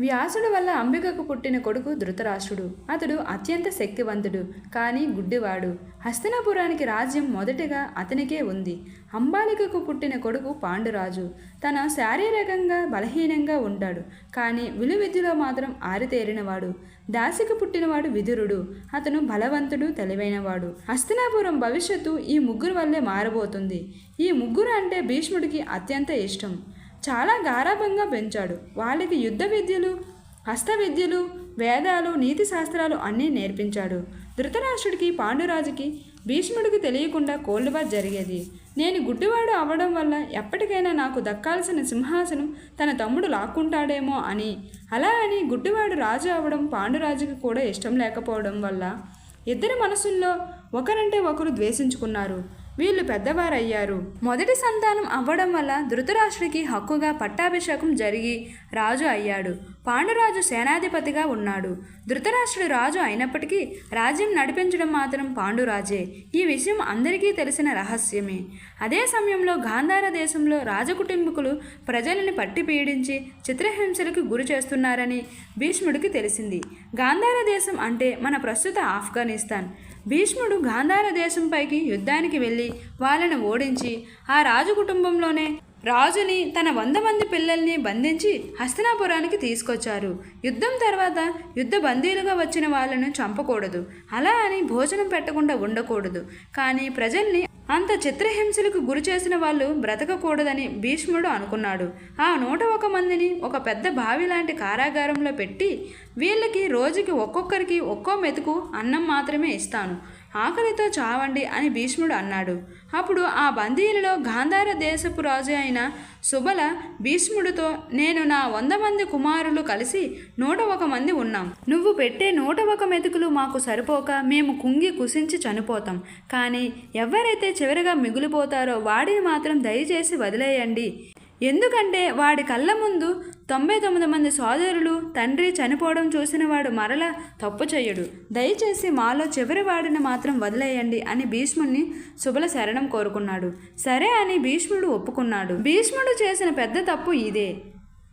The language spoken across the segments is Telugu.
వ్యాసుడు వల్ల అంబికకు పుట్టిన కొడుకు ధృతరాష్ట్రుడు. అతడు అత్యంత శక్తివంతుడు కానీ గుడ్డివాడు. హస్తినాపురానికి రాజ్యం మొదటగా అతనికే ఉంది. అంబాలికకు పుట్టిన కొడుకు పాండురాజు. తన శారీరకంగా బలహీనంగా ఉంటాడు కానీ విలువిద్యలో మాత్రం ఆరితేరినవాడు. దాసికి పుట్టినవాడు విదురుడు అతను బలవంతుడు తెలివైనవాడు. హస్తినాపురం భవిష్యత్తు ఈ ముగ్గురు వల్లే మారబోతుంది. ఈ ముగ్గురు అంటే భీష్ముడికి అత్యంత ఇష్టం. చాలా గారాభంగా పెంచాడు. వాళ్ళకి యుద్ధ విద్యలు హస్త విద్యలు వేదాలు నీతి శాస్త్రాలు అన్నీ నేర్పించాడు. ధృతరాష్ట్రుడికి పాండురాజుకి భీష్ముడికి తెలియకుండా కోల్డుబాద్ జరిగేది. నేను గుడ్డివాడు అవ్వడం వల్ల ఎప్పటికైనా నాకు దక్కాల్సిన సింహాసనం తన తమ్ముడు లాక్కుంటాడేమో అని. అలా అని గుడ్డివాడు రాజు అవ్వడం పాండురాజుకి కూడా ఇష్టం లేకపోవడం వల్ల ఇద్దరి మనసుల్లో ఒకరంటే ఒకరు ద్వేషించుకున్నారు. వీళ్ళు పెద్దవారయ్యారు. మొదటి సంతానం అవ్వడం వల్ల ధృతరాష్ట్రుడికి హక్కుగా పట్టాభిషేకం జరిగి రాజు అయ్యాడు. పాండురాజు సేనాధిపతిగా ఉన్నాడు. ధృతరాష్ట్రుడు రాజు అయినప్పటికీ రాజ్యం నడిపించడం మాత్రం పాండురాజే. ఈ విషయం అందరికీ తెలిసిన రహస్యమే. అదే సమయంలో గాంధార దేశంలో రాజకుటుంబకులు ప్రజలని పట్టి పీడించి చిత్రహింసలకు గురి చేస్తున్నారని భీష్ముడికి తెలిసింది. గాంధార దేశం అంటే మన ప్రస్తుత ఆఫ్ఘనిస్తాన్. భీష్ముడు గాంధార దేశంపైకి యుద్ధానికి వెళ్ళి వాళ్ళని ఓడించి ఆ రాజు కుటుంబంలోనే రాజుని తన వంద మంది పిల్లల్ని బంధించి హస్తనాపురానికి తీసుకొచ్చారు. యుద్ధం తర్వాత యుద్ధ బందీలుగా వచ్చిన వాళ్ళను చంపకూడదు. అలా అని భోజనం పెట్టకుండా ఉండకూడదు. కానీ ప్రజల్ని అంత చిత్రహింసలకు గురి చేసిన వాళ్ళు బ్రతకకూడదని భీష్ముడు అనుకున్నాడు. ఆ నూట ఒక మందిని ఒక పెద్ద బావి లాంటి కారాగారంలో పెట్టి వీళ్ళకి రోజుకి ఒక్కొక్కరికి ఒక్కో మెతుకు అన్నం మాత్రమే ఇస్తాను. ఆకలితో చావండి అని భీష్ముడు అన్నాడు. అప్పుడు ఆ బందీలలో గాంధార దేశపు రాజు అయిన సుబల భీష్ముడితో నేను నా వంద మంది కుమారులు కలిసి నూట ఒక మంది ఉన్నాం. నువ్వు పెట్టే నూట ఒక మెతుకులు మాకు సరిపోక మేము కుంగి కుసించి చనిపోతాం. కానీ ఎవరైతే చివరిగా మిగిలిపోతారో వాడిని మాత్రం దయచేసి వదిలేయండి. ఎందుకంటే వాడి కళ్ళ ముందు తొంభై తొమ్మిది మంది సోదరులు తండ్రి చనిపోవడం చూసిన వాడు మరల తప్పు చేయడు. దయచేసి మాలో చివరి వాడిని మాత్రం వదిలేయండి అని భీష్ముడిని శుభల శరణం కోరుకున్నాడు. సరే అని భీష్ముడు ఒప్పుకున్నాడు. భీష్ముడు చేసిన పెద్ద తప్పు ఇదే.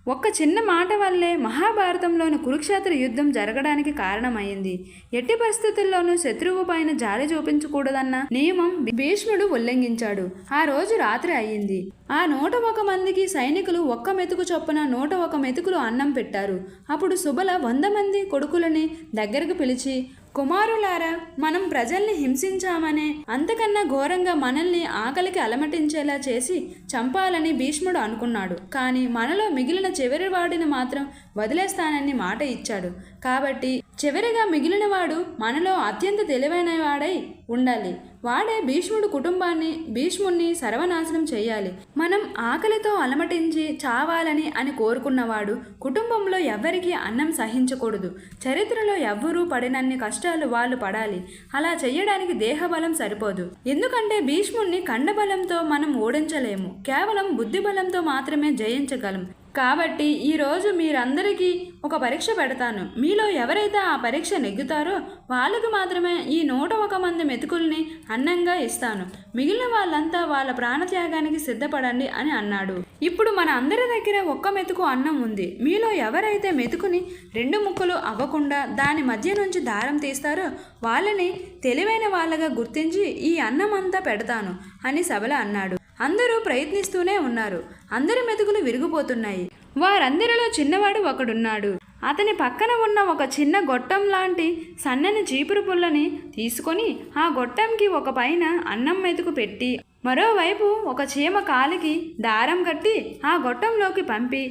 ఒక్క చిన్న మాట వల్లే మహాభారతంలోని కురుక్షేత్ర యుద్ధం జరగడానికి కారణమైంది. ఎట్టి పరిస్థితుల్లోనూ శత్రువు పైన జాలి చూపించకూడదన్న నియమం భీష్ముడు ఉల్లంఘించాడు. ఆ రోజు రాత్రి అయ్యింది. ఆ నూట ఒక మందికి సైనికులు ఒక్క మెతుకు చొప్పున నూట ఒక మెతుకులు అన్నం పెట్టారు. అప్పుడు సుబల వంద మంది కొడుకులని దగ్గరకు పిలిచి కుమారులారా మనం ప్రజల్ని హింసించామనే అంతకన్నా ఘోరంగా మనల్ని ఆకలికి అలమటించేలా చేసి చంపాలని భీష్ముడు అనుకున్నాడు. కానీ మనలో మిగిలిన చివరి వాడిని మాత్రం వదిలేస్తానని మాట ఇచ్చాడు. కాబట్టి చివరిగా మిగిలినవాడు మనలో అత్యంత తెలివైన వాడై ఉండాలి. వాడే భీష్ముడు కుటుంబాన్ని భీష్ముణ్ణి సర్వనాశనం చేయాలి. మనం ఆకలితో అలమటించి చావాలని అని కోరుకున్నవాడు కుటుంబంలో ఎవ్వరికీ అన్నం సహించకూడదు. చరిత్రలో ఎవ్వరూ పడినన్ని కష్టాలు వాళ్ళు పడాలి. అలా చేయడానికి దేహబలం సరిపోదు. ఎందుకంటే భీష్ముణ్ణి కండబలంతో మనం ఓడించలేము. కేవలం బుద్ధిబలంతో మాత్రమే జయించగలం. కాబట్టి ఈరోజు మీరందరికీ ఒక పరీక్ష పెడతాను. మీలో ఎవరైతే ఆ పరీక్ష నెగ్గుతారో వాళ్ళకు మాత్రమే ఈ నూట ఒక మంది మెతుకుల్ని అన్నంగా ఇస్తాను. మిగిలిన వాళ్ళంతా వాళ్ళ ప్రాణత్యాగానికి సిద్ధపడండి అని అన్నాడు. ఇప్పుడు మన అందరి దగ్గర ఒక్క మెతుకు అన్నం ఉంది. మీలో ఎవరైతే మెతుకుని రెండు ముక్కలు అవ్వకుండా దాని మధ్య నుంచి దారం తీస్తారో వాళ్ళని తెలివైన వాళ్ళగా గుర్తించి ఈ అన్నం అంతా పెడతాను అని సభల అన్నాడు. అందరూ ప్రయత్నిస్తూనే ఉన్నారు. అందరి మెతుకులు విరిగిపోతున్నాయి. వారందరిలో చిన్నవాడు ఒకడున్నాడు. అతని పక్కన ఉన్న ఒక చిన్న గొట్టం లాంటి సన్నని చీపురు పుల్లని తీసుకొని ఆ గొట్టంకి ఒక పైన అన్నం మెతుకు పెట్టి మరోవైపు ఒక చీమ కాలికి దారం కట్టి ఆ గొట్టంలోకి పంపి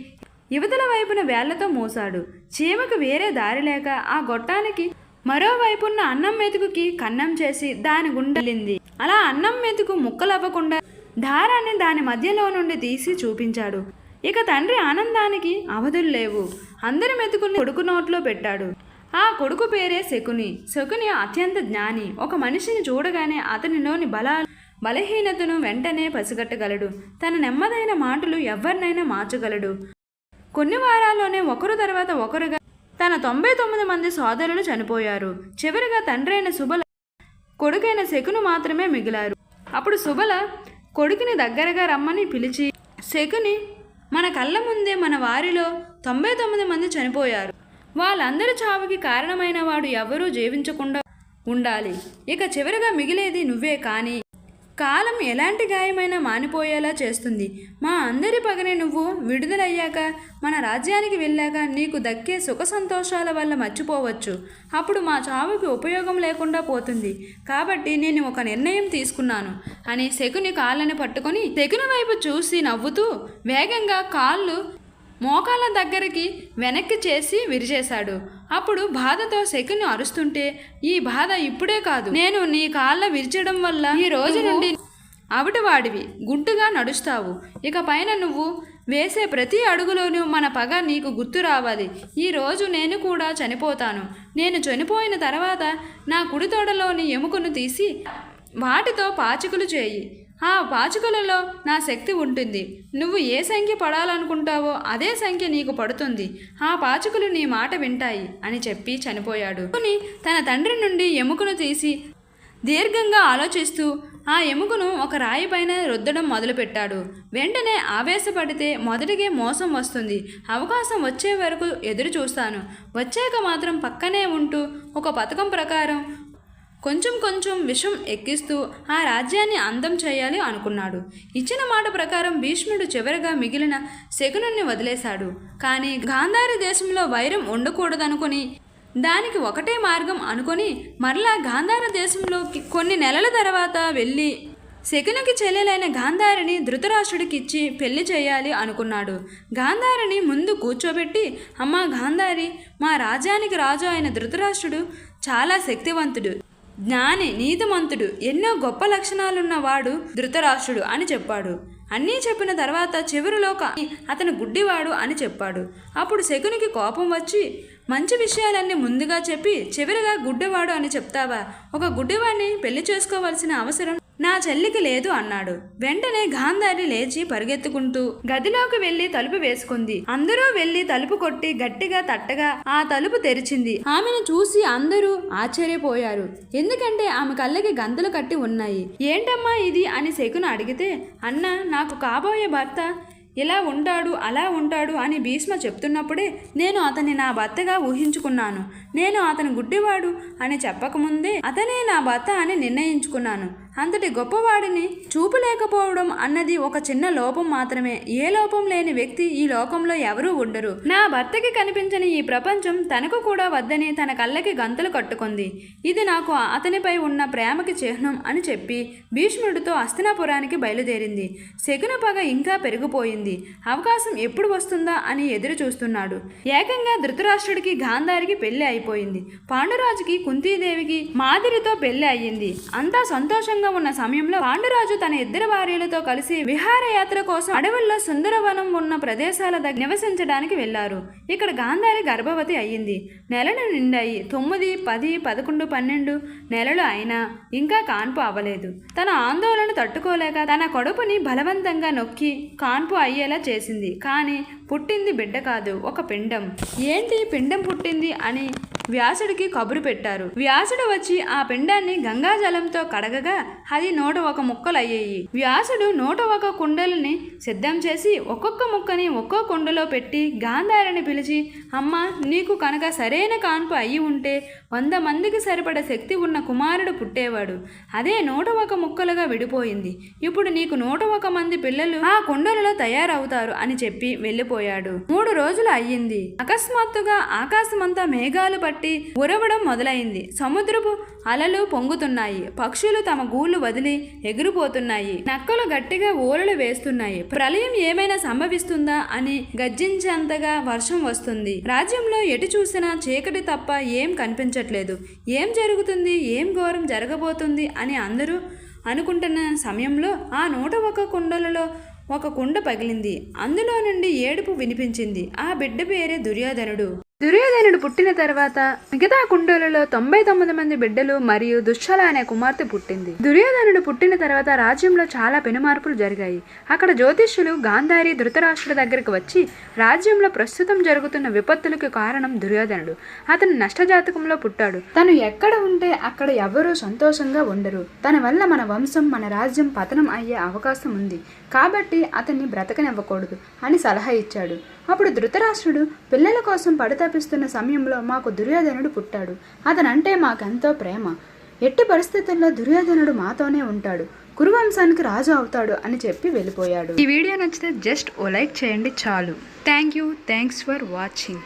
యువతల వైపున వేళ్ళతో మోసాడు. చీమకు వేరే దారి లేక ఆ గొట్టానికి మరోవైపున్న అన్నం మెతుకుకి కన్నం చేసి దాని గుండెలింది అలా అన్నం మెతుకు ముక్కలవ్వకుండా దారాన్ని దాని మధ్యలో నుండి తీసి చూపించాడు. ఇక తండ్రి ఆనందానికి అవధులు లేవు. అందరి మెతుకుల్ని కొడుకు నోట్లో పెట్టాడు. ఆ కొడుకు పేరే శకుని. శకుని అత్యంత జ్ఞాని. ఒక మనిషిని చూడగానే అతనిలోని బలాలు బలహీనతను వెంటనే పసిగట్టగలడు. తన నెమ్మదైన మాటలు ఎవరినైనా మార్చగలడు. కొన్ని వారాల్లోనే ఒకరు తర్వాత ఒకరుగా తన తొంభై తొమ్మిది మంది సోదరులు చనిపోయారు. చివరిగా తండ్రైన సుబల కొడుకైన శకును మాత్రమే మిగిలారు. అప్పుడు సుబల కొడుకుని దగ్గరగా రమ్మని పిలిచి శకుని మన కళ్ళ ముందే మన వారిలో తొంభై తొమ్మిది మంది చనిపోయారు. వాళ్ళందరి చావుకి కారణమైన వాడు ఎవరూ జీవించకుండా ఉండాలి. ఇక చివరిగా మిగిలేది నువ్వే కానీ కాలం ఎలాంటి గాయమైనా మానిపోయేలా చేస్తుంది. మా అందరి పగని నువ్వు విడుదలయ్యాక మన రాజ్యానికి వెళ్ళాక నీకు దక్కే సుఖ సంతోషాల వల్ల మర్చిపోవచ్చు. అప్పుడు మా చావుకి ఉపయోగం లేకుండా పోతుంది. కాబట్టి నేను ఒక నిర్ణయం తీసుకున్నాను. అని శకుని కాళ్ళని పట్టుకొని శకుని వైపు చూసి నవ్వుతూ వేగంగా కాళ్ళు మోకాళ్ళ దగ్గరికి వెనక్కి చేసి విరిచేశాడు. అప్పుడు బాధతో శకుని అరుస్తుంటే ఈ బాధ ఇప్పుడే కాదు. నేను నీ కాళ్ళ విరిచడం వల్ల ఈ రోజు నుండి అవిటివాడివి. గుంటుగా నడుస్తావు. ఇక పైన నువ్వు వేసే ప్రతి అడుగులోనూ మన పగ నీకు గుర్తు రావాలి. ఈ రోజు నేను కూడా చనిపోతాను. నేను చనిపోయిన తర్వాత నా కుడి తోడలోని ఎముకను తీసి వాటితో పాచికలు చేయి. ఆ పాచికలలో నా శక్తి ఉంటుంది. నువ్వు ఏ సంఖ్య పడాలనుకుంటావో అదే సంఖ్య నీకు పడుతుంది. ఆ పాచికలు నీ మాట వింటాయి అని చెప్పి చనిపోయాడు. కొని తన తండ్రి నుండి ఎముకను తీసి దీర్ఘంగా ఆలోచిస్తూ ఆ ఎముకను ఒక రాయి పైన రుద్దడం మొదలుపెట్టాడు. వెంటనే ఆవేశపడితే మొదటిగే మోసం వస్తుంది. అవకాశం వచ్చే వరకు ఎదురు చూస్తాను వచ్చాక మాత్రం పక్కనే ఉంటూ ఒక పథకం ప్రకారం కొంచెం కొంచెం విషం ఎక్కిస్తూ ఆ రాజ్యాన్ని అందం చేయాలి అనుకున్నాడు. ఇచ్చిన మాట ప్రకారం భీష్ముడు చివరిగా మిగిలిన శకునుని వదిలేశాడు. కానీ గాంధారి దేశంలో వైరం ఉండకూడదనుకొని దానికి ఒకటే మార్గం అనుకొని మరలా గాంధార దేశంలోకి కొన్ని నెలల తర్వాత వెళ్ళి శకునికి చెల్లెలైన గాంధారిని ధృతరాష్ట్రుడికి ఇచ్చి పెళ్ళి చేయాలి అనుకున్నాడు. గాంధారిని ముందు కూర్చోబెట్టి అమ్మా గాంధారి మా రాజ్యానికి రాజు అయిన ధృతరాష్ట్రుడు చాలా శక్తివంతుడు. జ్ఞాని నీతిమంతుడు ఎన్నో గొప్ప లక్షణాలున్నవాడు ధృతరాష్ట్రుడు అని చెప్పాడు. అన్నీ చెప్పిన తర్వాత చివరిలోక అతను గుడ్డివాడు అని చెప్పాడు. అప్పుడు శకునికి కోపం వచ్చి మంచి విషయాలన్నీ ముందుగా చెప్పి చివరిగా గుడ్డివాడు అని చెప్తావా? ఒక గుడ్డివాడిని పెళ్ళి చేసుకోవాల్సిన అవసరం నా చెల్లికి లేదు అన్నాడు. వెంటనే గాంధారి లేచి పరిగెత్తుకుంటూ గదిలోకి వెళ్ళి తలుపు వేసుకుంది. అందరూ వెళ్ళి తలుపు కొట్టి గట్టిగా తట్టగా ఆ తలుపు తెరిచింది. ఆమెను చూసి అందరూ ఆశ్చర్యపోయారు. ఎందుకంటే ఆమె కళ్ళకి గంతలు కట్టి ఉన్నాయి. ఏంటమ్మా ఇది? అని శకును అడిగితే అన్న నాకు కాబోయే భర్త ఇలా ఉంటాడు అలా ఉంటాడు అని భీష్మ చెప్తున్నప్పుడే నేను అతన్ని నా భర్తగా ఊహించుకున్నాను. నేను అతను గుడ్డివాడు అని చెప్పకముందే అతనే నా భర్త అని నిర్ణయించుకున్నాను. అంతటి గొప్పవాడిని చూపలేకపోవడం అన్నది ఒక చిన్న లోపం మాత్రమే. ఏ లోపం లేని వ్యక్తి ఈ లోకంలో ఎవరూ ఉండరు. నా భర్తకి కనిపించని ఈ ప్రపంచం తనకు కూడా వద్దని తన కళ్ళకి గంతలు కట్టుకుంది. ఇది నాకు అతనిపై ఉన్న ప్రేమకి చిహ్నం అని చెప్పి భీష్ముడితో అస్తినాపురానికి బయలుదేరింది. శకున పగ ఇంకా పెరిగిపోయింది. అవకాశం ఎప్పుడు వస్తుందా అని ఎదురు చూస్తున్నాడు ఏకంగా ధృతరాష్ట్రుడికి గాంధారికి పెళ్ళి అయిపోయింది. పాండురాజుకి కుంతీదేవికి మాదిరితో పెళ్ళి అయ్యింది. అంతా సంతోషంగా ఉన్న సమయంలో పాండురాజు తన ఇద్దరు భార్యలతో కలిసి విహారయాత్ర కోసం అడవుల్లో సుందరవనం ఉన్న ప్రదేశాల దగ్గర నివసించడానికి వెళ్ళారు ఇక్కడ గాంధారి గర్భవతి అయ్యింది. నెలలు నిండాయి. తొమ్మిది పది పదకొండు పన్నెండు నెలలు అయినా ఇంకా కాన్పు అవ్వలేదు. తన ఆందోళన తట్టుకోలేక తన కడుపుని బలవంతంగా నొక్కి కాన్పు అయ్యేలా చేసింది. కానీ పుట్టింది బిడ్డ కాదు ఒక పిండం. ఏంటి పిండం పుట్టింది? అని వ్యాసుడికి కబురు పెట్టారు. వ్యాసుడు వచ్చి ఆ పిండాన్ని గంగాజలంతో కడగగా అది నూట ఒక ముక్కలయ్యాయి. వ్యాసుడు నూట ఒక కుండలని సిద్ధం చేసి ఒక్కొక్క ముక్కని ఒక్కో కుండలో పెట్టి గాంధారిని పిలిచి అమ్మ నీకు కనుక సరైన కాన్పు అయి ఉంటే వంద మందికి సరిపడ శక్తి ఉన్న కుమారుడు పుట్టేవాడు. అదే నూట ఒక ముక్కలుగా విడిపోయింది. ఇప్పుడు నీకు నూట ఒక మంది పిల్లలు ఆ కుండలలో తయారవుతారు అని చెప్పి వెళ్ళిపోయాడు. మూడు రోజులు అయ్యింది. అకస్మాత్తుగా ఆకాశమంతా మేఘాలు పట్టి పట్టి ఉరవడం మొదలైంది. సముద్రపు అలలు పొంగుతున్నాయి. పక్షులు తమ గూళ్ళు వదిలి ఎగిరిపోతున్నాయి. నక్కలు గట్టిగా ఊరలు వేస్తున్నాయి. ప్రళయం ఏమైనా సంభవిస్తుందా అని గర్జించేంతగా వర్షం వస్తుంది. రాజ్యంలో ఎటు చూసినా చీకటి తప్ప ఏం కనిపించట్లేదు. ఏం జరుగుతుంది? ఏం ఘోరం జరగబోతుంది? అని అందరూ అనుకుంటున్న సమయంలో ఆ నూట ఒక కుండలలో ఒక కుండ పగిలింది. అందులో నుండి ఏడుపు వినిపించింది. ఆ బిడ్డ పేరే దుర్యోధనుడు. దుర్యోధనుడు పుట్టిన తర్వాత మిగతా కుండలలో తొంభై తొమ్మిది మంది బిడ్డలు మరియు దుశ్శల అనే కుమార్తె పుట్టింది. దుర్యోధనుడు పుట్టిన తర్వాత రాజ్యంలో చాలా పెనుమార్పులు జరిగాయి. అక్కడ జ్యోతిష్యులు గాంధారి ధృతరాష్ట్రుడి దగ్గరికి వచ్చి రాజ్యంలో ప్రస్తుతం జరుగుతున్న విపత్తులకు కారణం దుర్యోధనుడు. అతను నష్టజాతకంలో పుట్టాడు. తను ఎక్కడ ఉంటే అక్కడ ఎవరూ సంతోషంగా ఉండరు. తన వల్ల మన వంశం మన రాజ్యం పతనం అయ్యే అవకాశం ఉంది. కాబట్టి అతన్ని బ్రతకనివ్వకూడదు అని సలహా ఇచ్చాడు. అప్పుడు ధృతరాష్ట్రుడు పిల్లల కోసం పడతపిస్తున్న సమయంలో మాకు దుర్యోధనుడు పుట్టాడు. అతనంటే మాకెంతో ప్రేమ. ఎట్టి పరిస్థితుల్లో దుర్యోధనుడు మాతోనే ఉంటాడు. కురువంశానికి రాజు అవుతాడు అని చెప్పి వెళ్ళిపోయాడు. ఈ వీడియో నచ్చితే జస్ట్ ఓ లైక్ చేయండి చాలు. Thank you. Thanks for watching.